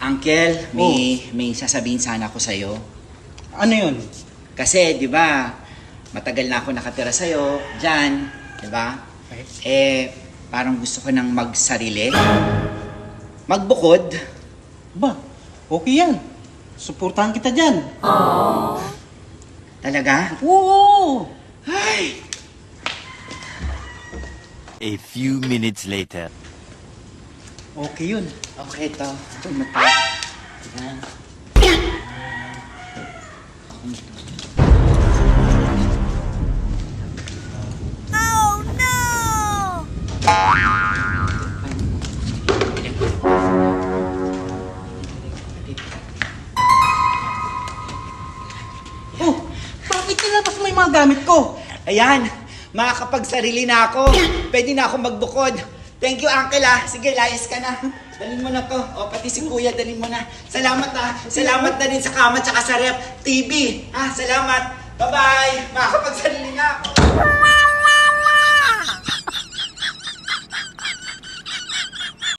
Uncle, may, may sasabihin sana ako sa'yo. Ano yun? Kasi, di ba, matagal na ako nakatira sa'yo, dyan, di ba? Okay. Eh, parang gusto ko nang magsarili. Magbukod. Ba, okay yan. Suportahan kita dyan. Talaga? Oo! Ay! A few minutes later. Okay yun. Okay to. Ito mata. Yan. Oh, bakit nilabas mo yung mga gamit ko? Ayan, makakapagsarili na ako. Pwede na ako magbukod. Thank you, Uncle ah. Sige, layas ka na. Dalhin mo na to. O, pati si Kuya, dalhin mo na. Salamat ah. Salamat na rin sa kama tsaka sa rep. TV. Ha, salamat. Bye-bye. Makakapag